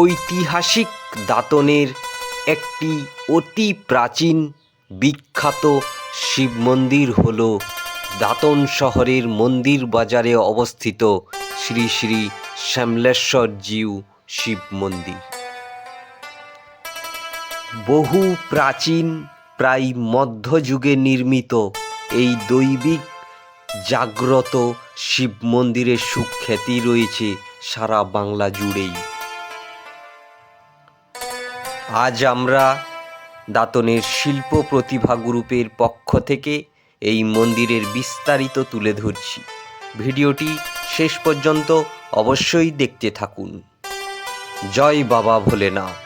ঐতিহাসিক দাঁতনের একটি অতি প্রাচীন বিখ্যাত শিব মন্দির হল দাঁতন শহরের মন্দির বাজারে অবস্থিত শ্রী শ্রী শ্যামলেশ্বর জিউ শিব মন্দির। বহু প্রাচীন, প্রায় মধ্যযুগে নির্মিত এই দৈবিক, জাগ্রত শিব মন্দিরের সুখ্যাতি রয়েছে সারা বাংলা জুড়েই। আজ আমরা দাঁতনের শিল্প প্রতিভা গ্রুপের পক্ষ থেকে এই মন্দিরের বিস্তারিত তুলে ধরছি। ভিডিওটি শেষ পর্যন্ত অবশ্যই দেখতে থাকুন। জয় বাবা ভোলেনাথ।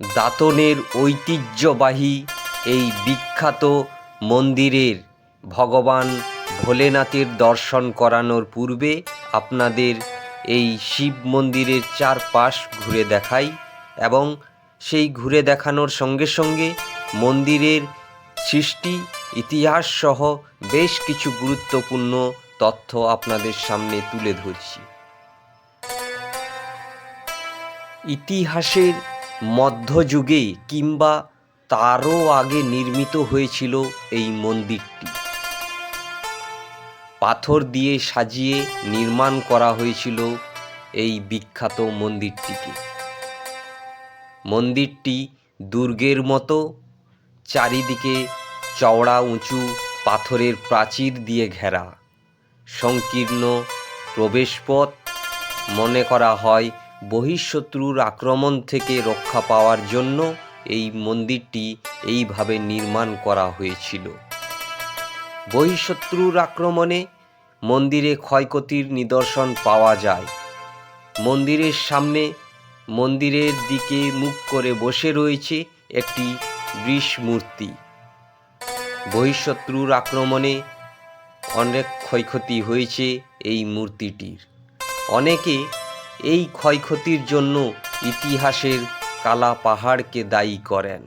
দাঁতনের ঐতিহ্যবাহী এই বিখ্যাত মন্দিরের ভগবান ভোলেনাথের দর্শন করানোর পূর্বে আপনাদের এই শিব মন্দিরের চারপাশ ঘুরে দেখাই এবং সেই ঘুরে দেখানোর সঙ্গে সঙ্গে মন্দিরের সৃষ্টি, ইতিহাস সহ বেশ কিছু গুরুত্বপূর্ণ তথ্য আপনাদের সামনে তুলে ধরছি। ইতিহাসের মধ্যযুগে কিংবা তারও আগে নির্মিত হয়েছিল এই মন্দিরটি। পাথর দিয়ে সাজিয়ে নির্মাণ করা হয়েছিল এই বিখ্যাত মন্দিরটিকে। মন্দিরটি দুর্গের মতো, চারিদিকে চওড়া উঁচু, পাথরের প্রাচীর দিয়ে ঘেরা। সংকীর্ণ প্রবেশপথ, মনে করা হয় বহিঃশত্রুর আক্রমণ থেকে রক্ষা পাওয়ার জন্য এই মন্দিরটি এইভাবে নির্মাণ করা হয়েছিল। বহিঃশত্রুর আক্রমণে মন্দিরে ক্ষয়ক্ষতির নিদর্শন পাওয়া যায়। মন্দিরের সামনে মন্দিরের দিকে মুখ করে বসে রয়েছে একটি বৃষ মূর্তি বহিঃশত্রুর আক্রমণে অনেক ক্ষয়ক্ষতি হয়েছে এই মূর্তিটির। অনেকে এই ক্ষয়ক্ষতির জন্য ইতিহাসের কালা পাহাড়কে দায়ী করেন।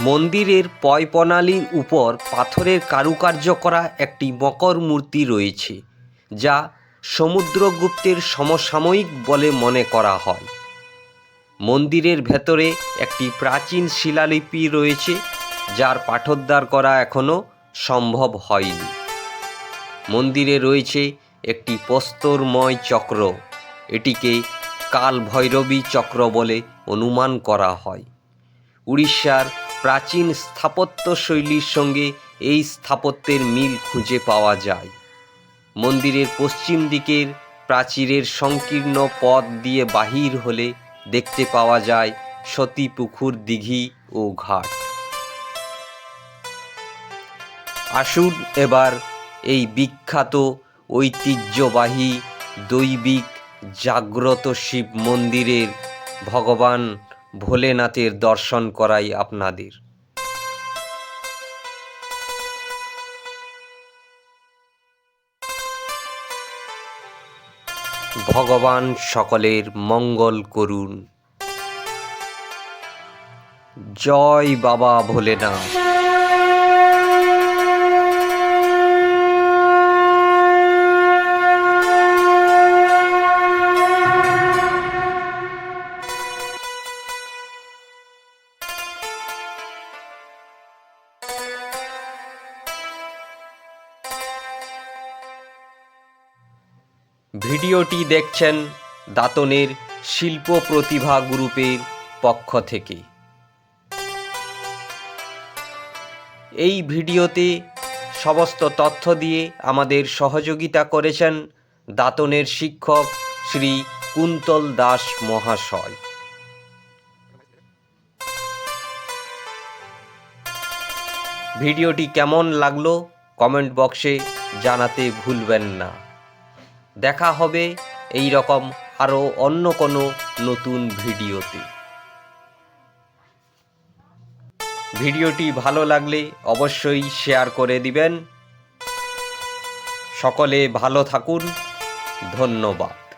মন্দিরের পয়প্রণালীর উপর পাথরের কারুকার্য করা একটি মকর মূর্তি রয়েছে, যা সমুদ্রগুপ্তের সমসাময়িক বলে মনে করা হয়। মন্দিরের ভেতরে একটি প্রাচীন শিলালিপি রয়েছে, যার পাঠোদ্ধার করা এখনও সম্ভব হয়নি। মন্দিরে রয়েছে একটি প্রস্তরময় চক্র, এটিকে কাল ভৈরবী চক্র বলে অনুমান করা হয়। উড়িষ্যার প্রাচীন স্থাপত্য শৈলীর সঙ্গে এই স্থাপত্যের মিল খুঁজে পাওয়া যায়। মন্দিরের পশ্চিম দিকের প্রাচীরের সংকীর্ণ পথ দিয়ে বাহির হলে দেখতে পাওয়া যায় সতী পুকুর দিঘি ও ঘাট। আসুন এবার এই বিখ্যাত ঐতিহ্যবাহী দৈবিক জাগ্রত শিব মন্দিরের ভগবান ভোলেনাথের দর্শন করাই আপনাদের। ভগবান সকলের মঙ্গল করুন। জয় বাবা ভোলেনাথ। ভিডিওটি দেখছেন দাতনের শিল্প প্রতিভা গ্রুপের পক্ষ থেকে। এই ভিডিওতে সমস্ত তথ্য দিয়ে আমাদের সহযোগিতা করেছেন দাতনের শিক্ষক শ্রী কুন্তল দাস মহাশয়। ভিডিওটি কেমন লাগল কমেন্ট বক্সে জানাতে ভুলবেন না। দেখা হবে এই রকম আরও অন্য কোনো নতুন ভিডিওতে। ভিডিওটি ভালো লাগলে অবশ্যই শেয়ার করে দিবেন। সকলে ভালো থাকুন। ধন্যবাদ।